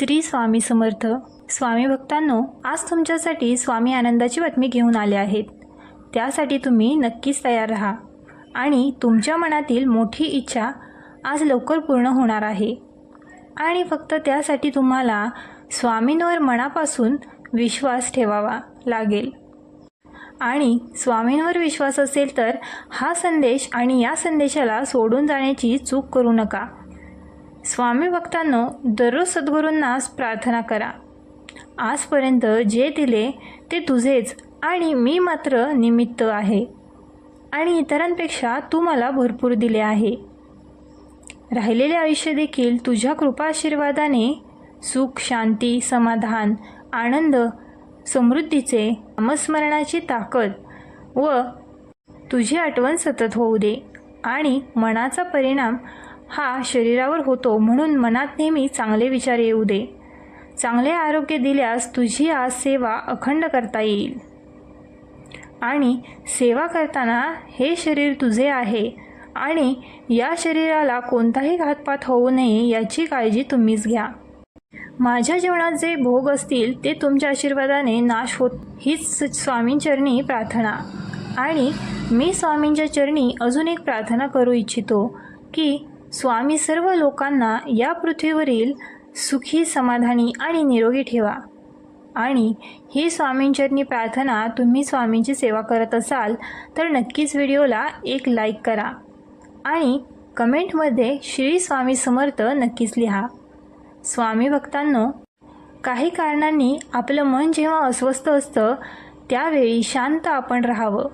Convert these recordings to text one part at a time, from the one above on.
श्री स्वामी समर्थ. स्वामी भक्तांनो आज तुमच्यासाठी स्वामी आनंदाची बातमी घेऊन आले आहेत. त्यासाठी तुम्ही नक्कीच तयार राहा. आणि तुमच्या मनातील मोठी इच्छा आज लवकर पूर्ण होणार आहे. आणि फक्त त्यासाठी तुम्हाला स्वामींवर मनापासून विश्वास ठेवावा लागेल. आणि स्वामींवर विश्वास असेल तर हा संदेश आणि या संदेशाला सोडून जाण्याची चूक करू नका. स्वामी भक्तांनो दररोज सद्गुरूंनाच प्रार्थना करा. आजपर्यंत जे दिले ते तुझेच आणि मी मात्र निमित्त आहे. आणि इतरांपेक्षा तू मला भरपूर दिले आहे. राहिलेले आयुष्य देखील तुझ्या कृपा आशीर्वादाने सुख शांती समाधान आनंद समृद्धीचे नामस्मरणाची ताकद व तुझी आठवण सतत होऊ दे आणि मनाचा परिणाम हा शरीरावर होतो म्हणून मनात नेहमी चांगले विचार येऊ दे. चांगले आरोग्य दिल्यास तुझी आज सेवा अखंड करता येईल. आणि सेवा करताना हे शरीर तुझे आहे आणि या शरीराला कोणताही घातपात होऊ नये याची काळजी तुम्हीच घ्या. माझ्या जीवनात जे भोग असतील ते तुमच्या आशीर्वादाने नाश होत हीच स्वामींचरणी प्रार्थना. आणि मी स्वामींच्या चरणी अजून एक प्रार्थना करू इच्छितो की स्वामी सर्व लोकांना या पृथ्वीवरील सुखी समाधानी आणि निरोगी ठेवा. आणि ही स्वामींचरणी प्रार्थना तुम्ही स्वामींची सेवा करत असाल तर नक्कीच व्हिडिओला एक लाईक करा. आणि कमेंटमध्ये श्री स्वामी समर्थ नक्कीच लिहा. स्वामी भक्तांनो काही कारणांनी आपलं मन जेव्हा अस्वस्थ असतं त्यावेळी शांत आपण राहावं.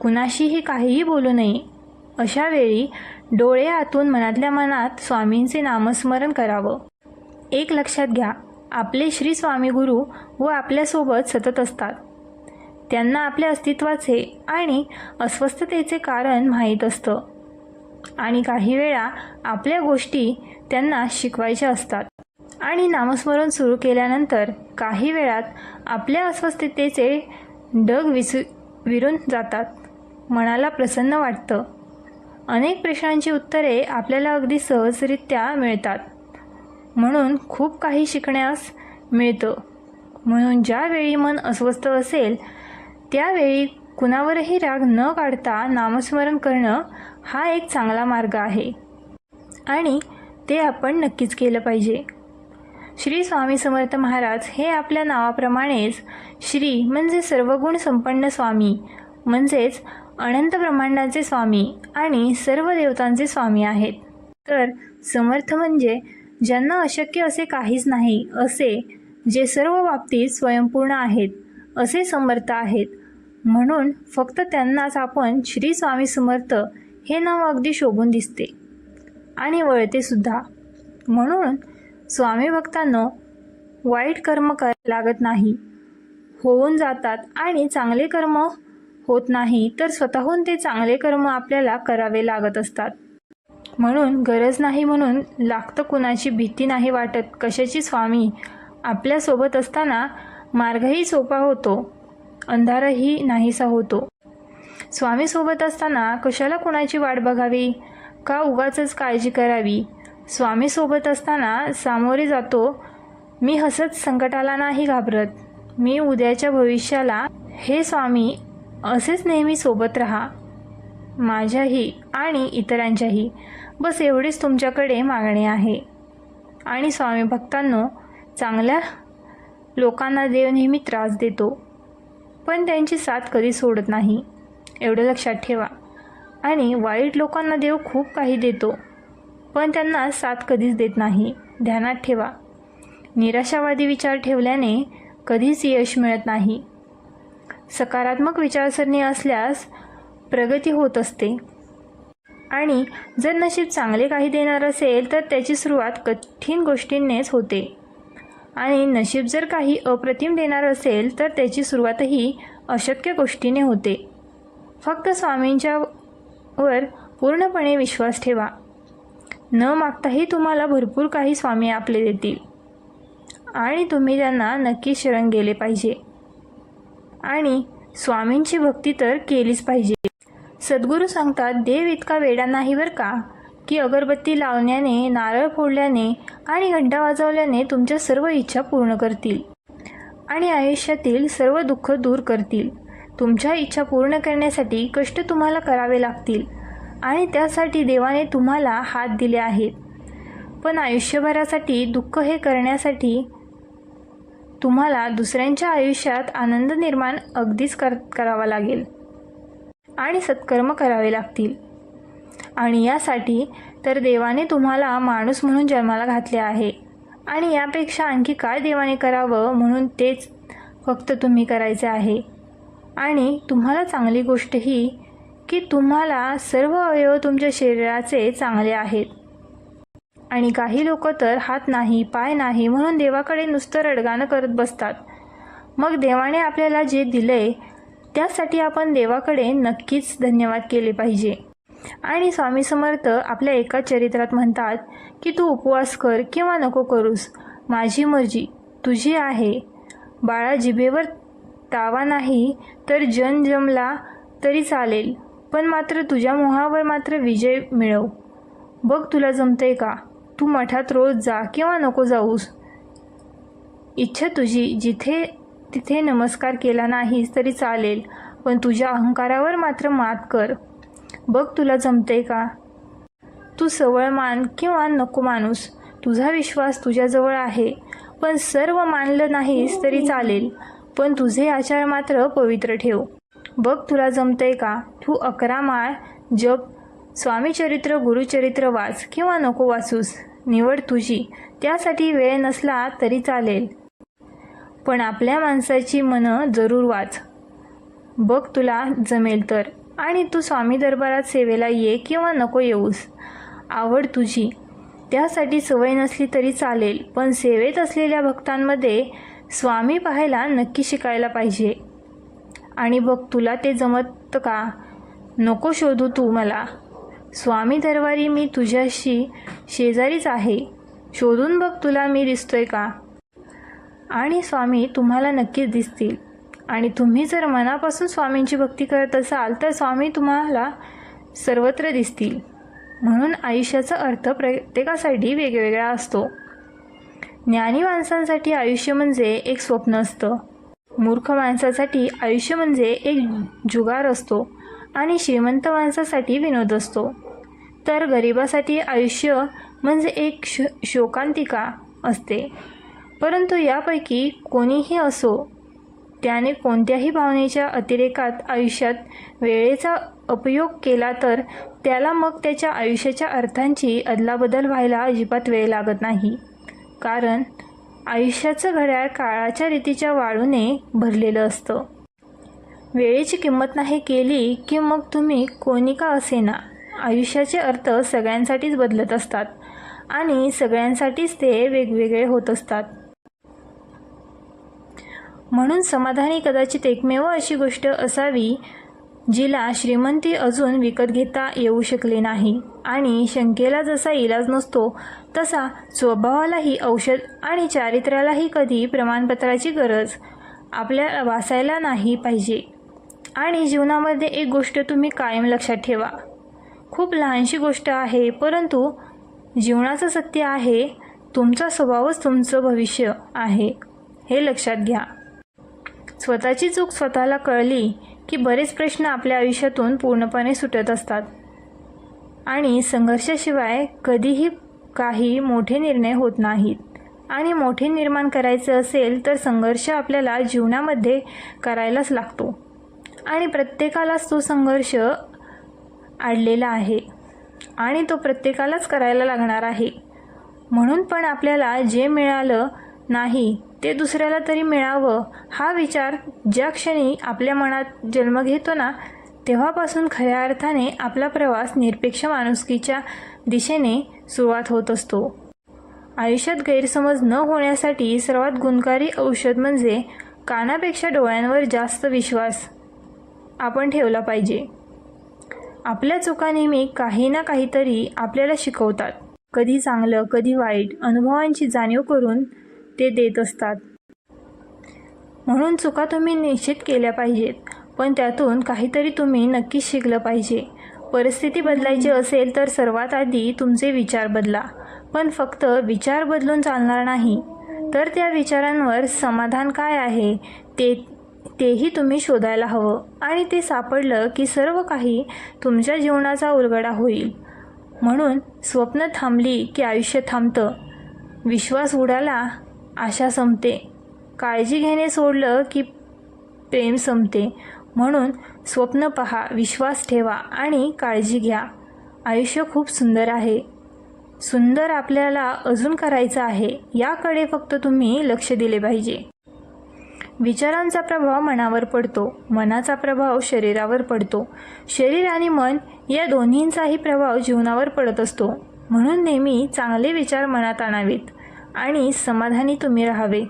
कुणाशीही काहीही बोलू नये. अशा वेळी डोळे आतून मनातल्या मनात स्वामींचे नामस्मरण करावं. एक लक्षात घ्या आपले श्री स्वामी गुरु व आपल्यासोबत सतत असतात. त्यांना आपल्या अस्तित्वाचे आणि अस्वस्थतेचे कारण माहीत असतं. आणि काही वेळा आपल्या गोष्टी त्यांना शिकवायच्या असतात. आणि नामस्मरण सुरू केल्यानंतर काही वेळात आपल्या अस्वस्थतेचे डग विसु विरून जातात. मनाला प्रसन्न वाटतं. अनेक प्रश्नांची उत्तरे आपल्याला अगदी सहजरित्या मिळतात. म्हणून खूप काही शिकण्यास मिळतं. म्हणून ज्यावेळी मन अस्वस्थ असेल त्यावेळी कुणावरही राग न काढता नामस्मरण करणं हा एक चांगला मार्ग आहे. आणि ते आपण नक्कीच केलं पाहिजे. श्री स्वामी समर्थ महाराज हे आपल्या नावाप्रमाणेच श्री म्हणजे सर्वगुण संपन्न स्वामी म्हणजेच अनंत ब्रह्मांडाचे स्वामी आणि सर्व देवतांचे स्वामी आहेत. तर समर्थ म्हणजे ज्यांना अशक्य असे काहीच नाही असे जे सर्व बाबतीत स्वयंपूर्ण आहेत असे समर्थ आहेत. म्हणून फक्त त्यांनाच आपण श्री स्वामी समर्थ हे नाव अगदी शोभून दिसते आणि वळते सुद्धा. म्हणून स्वामी भक्तांनो वाईट कर्म कर लागत नाही. होऊन जातात आणि चांगले कर्म होत नाही तर स्वतःहून ते चांगले कर्म आपल्याला करावे लागत असतात. म्हणून गरज नाही म्हणून लागतं कुणाची भीती नाही वाटत. कशाची स्वामी? आपल्यासोबत असताना मार्गही सोपा होतो अंधारही नाहीसा होतो. स्वामीसोबत असताना कशाला कुणाची वाट बघावी? का उगाच काळजी करावी? स्वामीसोबत असताना सामोरे जातो मी हसत संकटाला नाही घाबरत. मी उद्याच्या भविष्याला हे स्वामी असेच नेहमी सोबत राहा. माझ्याही आणि इतरांच्याही. बस एवढीच तुमच्याकडे मागणी आहे. आणि स्वामी भक्तांनो चांगल्या लोकांना देव नेहमी त्रास देतो. पण त्यांची साथ कधी सोडत नाही. एवढं लक्षात ठेवा. आणि वाईट लोकांना देव खूप काही देतो. पण त्यांना साथ कधीच देत नाही. ध्यानात ठेवा. निराशावादी विचार ठेवल्याने कधीच यश मिळत नाही. सकारात्मक विचारसरणी असल्यास प्रगती होत असते. आणि जर नशीब चांगले काही देणार असेल तर त्याची सुरुवात कठीण गोष्टींनेच होते. आणि नशीब जर काही अप्रतिम देणार असेल तर त्याची सुरुवातही अशक्य गोष्टीने होते. फक्त स्वामींच्या वर पूर्णपणे विश्वास ठेवा. न मागताही तुम्हाला भरपूर काही स्वामी आपले देतील. आणि तुम्ही त्यांना नक्की शरण गेले पाहिजे. आणि स्वामींची भक्ती तर केलीच पाहिजे. सद्गुरू सांगतात देव इतका वेडा नाही बरं का? की अगरबत्ती लावण्याने नारळ फोडल्याने आणि घंटा वाजवल्याने तुमच्या सर्व इच्छा पूर्ण करतील आणि आयुष्यातील सर्व दुःख दूर करतील. तुमच्या इच्छा पूर्ण करण्यासाठी कष्ट तुम्हाला करावे लागतील आणि त्यासाठी देवाने तुम्हाला हात दिले आहेत. पण आयुष्यभरासाठी दुःख हे करण्यासाठी तुम्हाला दुसऱ्यांच्या आयुष्यात आनंद निर्माण अगदीच कर करावा लागेल. आणि सत्कर्म करावे लागतील. आणि यासाठी तर देवाने तुम्हाला माणूस म्हणून जन्माला घातले आहे. आणि यापेक्षा आणखी काय देवाने करावं म्हणून तेच फक्त तुम्ही करायचे आहे. आणि तुम्हाला चांगली गोष्ट ही की तुम्हाला सर्व अवयव तुमच्या शरीराचे चांगले आहेत. आणि काही लोक तर हात नाही पाय नाही म्हणून देवाकडे नुसतं रडगाणं करत बसतात. मग देवाने आपल्याला जे दिले त्यासाठी आपण देवाकडे नक्कीच धन्यवाद केले पाहिजे. आणि स्वामी समर्थ आपल्या एका चरित्रात म्हणतात की तू उपवास कर किंवा नको करूस. माझी मर्जी तुझी आहे. बाळा जिभेवर तावा नाही तर जन जमला तरी चालेल पण मात्र तुझ्या मोहावर मात्र विजय मिळव. बघ तुला जमतंय का? तू मठात रोज जा किंवा नको जाऊस. इच्छा तुझी जिथे तिथे नमस्कार केला नाहीस तरी चालेल पण तुझ्या अहंकारावर मात्र मात कर. बघ तुला जमते का? तू सवळ मान किंवा नको माणूस तुझा विश्वास तुझ्याजवळ आहे पण सर्व मानलं नाहीस तरी चालेल पण तुझे आचार मात्र पवित्र ठेव. बघ तुला जमते का? तू अकरा माळ जप स्वामीचरित्र गुरुचरित्र वाच किंवा नको वाचूस. निवड तुझी. त्यासाठी वेळ नसला तरी चालेल. पण आपल्या माणसाची मनं जरूर वाच. बघ तुला जमेल तर. आणि तू स्वामी दरबारात सेवेला ये किंवा नको येऊस. आवड तुझी. त्यासाठी सवय नसली तरी चालेल. पण सेवेत असलेल्या भक्तांमध्ये स्वामी पाहायला नक्की शिकायला पाहिजे. आणि बघ तुला ते जमत का? नको शोधू तू मला. स्वामी दरबारी मी तुझ्याशी शेजारीच आहे. शोधून बघ तुला मी दिसतोय का? आणि स्वामी तुम्हाला नक्कीच दिसतील. आणि तुम्ही जर मनापासून स्वामींची भक्ती करत असाल तर स्वामी तुम्हाला सर्वत्र दिसतील. म्हणून आयुष्याचा अर्थ प्रत्येकासाठी वेगवेगळा असतो. ज्ञानी माणसांसाठी आयुष्य म्हणजे एक स्वप्न असतं. मूर्ख माणसासाठी आयुष्य म्हणजे एक जुगार असतो. आणि श्रीमंत माणसासाठी विनोद असतो. तर गरिबासाठी आयुष्य म्हणजे एक श शोकांतिका असते. परंतु यापैकी कोणीही असो त्याने कोणत्याही भावनेच्या अतिरेकात आयुष्यात वेळेचा उपयोग केला तर त्याला मग त्याच्या आयुष्याच्या अर्थांची अदलाबदल व्हायला अजिबात वेळ लागत नाही. कारण आयुष्याचं घड्याळ काळाच्या रीतीच्या वाळूने भरलेलं असतं. वेळेची किंमत नाही केली की मग तुम्ही कोणी का असेना? आयुष्याचे अर्थ सगळ्यांसाठीच बदलत असतात आणि सगळ्यांसाठीच ते वेगवेगळे होत असतात. म्हणून समाधानी कदाचित एकमेव अशी गोष्ट असावी जिला श्रीमंती अजून विकत घेता येऊ शकले नाही आणि शंकेला जसा इलाज नसतो तसा स्वभावालाही औषध आणि चारित्र्यालाही कधी प्रमाणपत्राची गरज आपल्या वाचायला नाही पाहिजे. आणि जीवनामध्ये एक गोष्ट तुम्ही कायम लक्षात ठेवा खूप लहानशी गोष्ट आहे परंतु जीवनाचं सत्य आहे तुमचा स्वभावच तुमचं भविष्य आहे हे लक्षात घ्या. स्वतःची चूक स्वतःला कळली की बरेच प्रश्न आपल्या आयुष्यातून पूर्णपणे सुटत असतात. आणि संघर्षाशिवाय कधीही काही मोठे निर्णय होत नाहीत. आणि मोठे निर्माण करायचे असेल तर संघर्ष आपल्याला जीवनामध्ये करायलाच लागतो. आणि प्रत्येकालाच तो संघर्ष आडलेला आहे आणि तो प्रत्येकालाच करायला लागणार आहे. म्हणून पण आपल्याला जे मिळालं नाही ते दुसऱ्याला तरी मिळावं हा विचार ज्या क्षणी आपल्या मनात जन्म घेतो ना तेव्हापासून खऱ्या अर्थाने आपला प्रवास निरपेक्ष माणुसकीच्या दिशेने सुरुवात होत असतो. आयुष्यात गैरसमज न होण्यासाठी सर्वात गुणकारी औषध म्हणजे कानापेक्षा डोळ्यांवर जास्त विश्वास आपण ठेवला पाहिजे. आपल्या चुका नेहमी काही ना काहीतरी आपल्याला शिकवतात. कधी चांगलं कधी वाईट अनुभवांची जाणीव करून ते देत असतात. म्हणून चुका तुम्ही निश्चित केल्या पाहिजेत पण त्यातून काहीतरी तुम्ही नक्कीच शिकलं पाहिजे. परिस्थिती बदलायची असेल तर सर्वात आधी तुमचे विचार बदला पण फक्त विचार बदलून चालणार नाही. तर त्या विचारांवर समाधान काय आहे ते तेही तुम्ही शोधायला हवं. आणि ते सापडलं की सर्व काही तुमच्या जीवनाचा उलगडा होईल. म्हणून स्वप्न थांबली की आयुष्य थांबतं. विश्वास उडाला आशा संपते. काळजी घेणे सोडलं की प्रेम संपते. म्हणून स्वप्न पहा विश्वास ठेवा आणि काळजी घ्या. आयुष्य खूप सुंदर आहे. सुंदर आपल्याला अजून करायचं आहे याकडे फक्त तुम्ही लक्ष दिले पाहिजे. विचारांचा प्रभाव मनावर पडतो. मनाचा प्रभाव शरीरावर पडतो. शरीर आणि मन या दोन्हींचाही प्रभाव जीवनावर पडत असतो. म्हणून नेहमी चांगले विचार मनात आणावेत आणि समाधानी तुम्ही राहावे.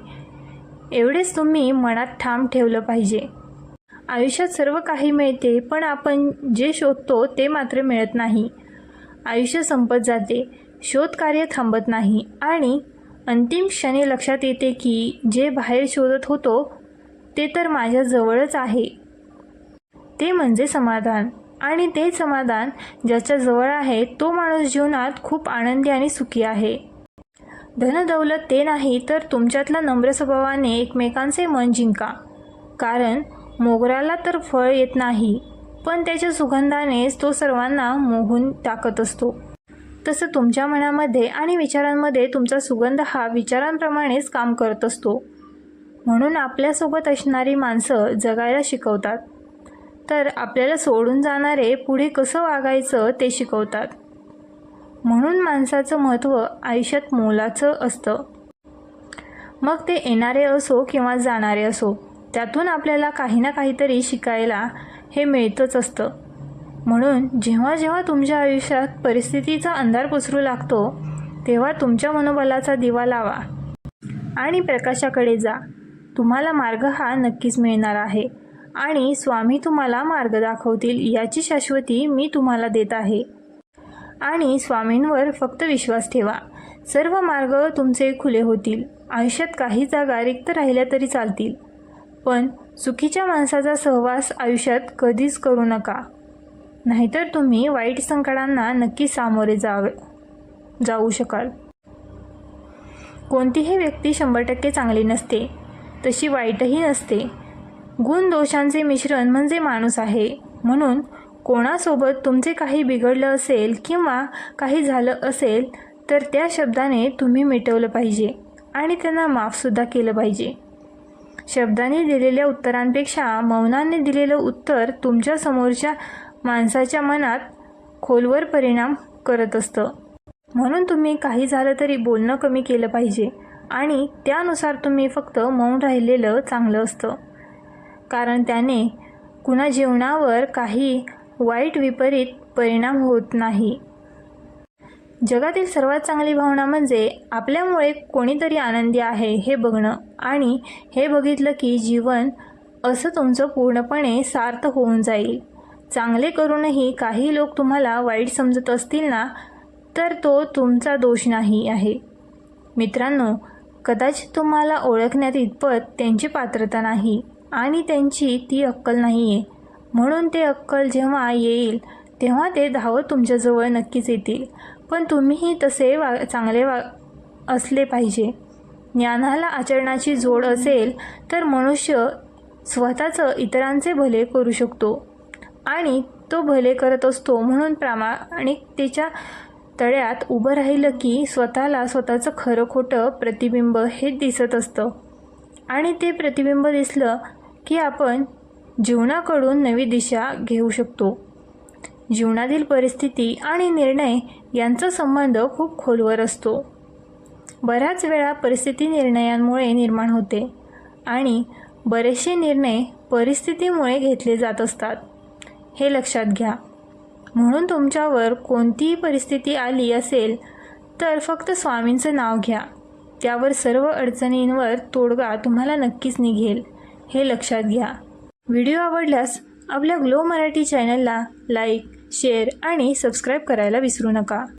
एवढेच तुम्ही मनात ठाम ठेवलं पाहिजे. आयुष्यात सर्व काही मिळते पण आपण जे शोधतो ते मात्र मिळत नाही. आयुष्य संपत जाते. शोधकार्य थांबत नाही आणि अंतिम क्षणी लक्षात येते की जे बाहेर शोधत होतो ते तर माझ्याजवळच आहे. ते म्हणजे समाधान. आणि ते समाधान ज्याच्या जवळ आहे तो माणूस जीवनात खूप आनंदी आणि सुखी आहे. धनदौलत ते नाही तर तुमच्यातल्या नम्र स्वभावाने एकमेकांचे मन जिंका. कारण मोगऱ्याला तर फळ येत नाही पण त्याच्या सुगंधानेच तो सर्वांना मोहून टाकत असतो. तसं तुमच्या मनामध्ये आणि विचारांमध्ये तुमचा सुगंध हा विचारांप्रमाणेच काम करत असतो. म्हणून आपल्यासोबत असणारी माणसं जगायला शिकवतात. तर आपल्याला सोडून जाणारे पुढे कसं वागायचं ते शिकवतात. म्हणून माणसाचं महत्त्व आयुष्यात मोलाचं असतं. मग ते येणारे असो किंवा जाणारे असो त्यातून आपल्याला काही ना काहीतरी शिकायला हे मिळतंच असतं. म्हणून जेव्हा जेव्हा तुमच्या आयुष्यात परिस्थितीचा अंधार पसरू लागतो तेव्हा तुमच्या मनोबलाचा दिवा लावा आणि प्रकाशाकडे जा. तुम्हाला मार्ग हा नक्कीच मिळणार आहे आणि स्वामी तुम्हाला मार्ग दाखवतील याची शाश्वती मी तुम्हाला देत आहे. आणि स्वामींवर फक्त विश्वास ठेवा. सर्व मार्ग तुमचे खुले होतील. आयुष्यात काही जागा रिक्त राहिल्या तरी चालतील. पण चुकीच्या माणसाचा सहवास आयुष्यात कधीच करू नका. नाहीतर तुम्ही वाईट संकटांना नक्की सामोरे जावे जाऊ शकाल. कोणतीही व्यक्ती शंभर टक्के चांगली नसते तशी वाईटही नसते. गुण दोषांचे मिश्रण म्हणजे माणूस आहे. म्हणून कोणासोबत तुमचे काही बिघडलं असेल किंवा काही झालं असेल तर त्या शब्दाने तुम्ही मिटवलं पाहिजे आणि त्यांना माफसुद्धा केलं पाहिजे. शब्दाने दिलेल्या उत्तरांपेक्षा मौनाने दिलेलं उत्तर तुमच्या समोरच्या माणसाच्या मनात खोलवर परिणाम करत असतं. म्हणून तुम्ही काही झालं तरी बोलणं कमी केलं पाहिजे आणि त्यानुसार तुम्ही फक्त मौन राहिलेलं चांगलं असतं. कारण त्याने कुणा जीवनावर काही वाईट विपरीत परिणाम होत नाही. जगातील सर्वात चांगली भावना म्हणजे आपल्यामुळे कोणीतरी आनंदी आहे हे बघणं आणि हे बघितलं की जीवन असं तुमचं पूर्णपणे सार्थ होऊन जाईल. चांगले करूनही काही लोक तुम्हाला वाईट समजत असतील ना तर तो तुमचा दोष नाही आहे. मित्रांनो कदाचित तुम्हाला ओळखण्यात इतपत त्यांची पात्रता नाही आणि त्यांची ती अक्कल नाही आहे म्हणून ते अक्कल जेव्हा येईल तेव्हा ते धावत तुमच्याजवळ नक्कीच येतील. पण तुम्हीही तसे वा चांगले वा असले पाहिजे. ज्ञानाला आचरणाची जोड असेल तर मनुष्य स्वतःचं इतरांचे भले करू शकतो. आणि तो भले करत असतो म्हणून प्रामाणिकतेच्या तळ्यात उभं राहिलं की स्वतःला स्वतःचं खरं खोटं प्रतिबिंब हे दिसत असतं. आणि ते प्रतिबिंब दिसलं की आपण जीवनाकडून नवी दिशा घेऊ शकतो. जीवनातील परिस्थिती आणि निर्णय यांचा संबंध खूप खोलवर असतो. बऱ्याच वेळा परिस्थिती निर्णयांमुळे निर्माण होते आणि बरेचसे निर्णय परिस्थितीमुळे घेतले जात असतात. हे लक्षात घ्या. म्हणून तुमच्यावर कोणतीही परिस्थिती आली असेल तर फक्त स्वामींचं नाव घ्या. त्यावर सर्व अडचणींवर तोडगा तुम्हाला नक्कीच निघेल हे लक्षात घ्या. व्हिडिओ आवडल्यास आपल्या ग्लो मराठी चॅनलला लाईक शेअर आणि सबस्क्राईब करायला विसरू नका.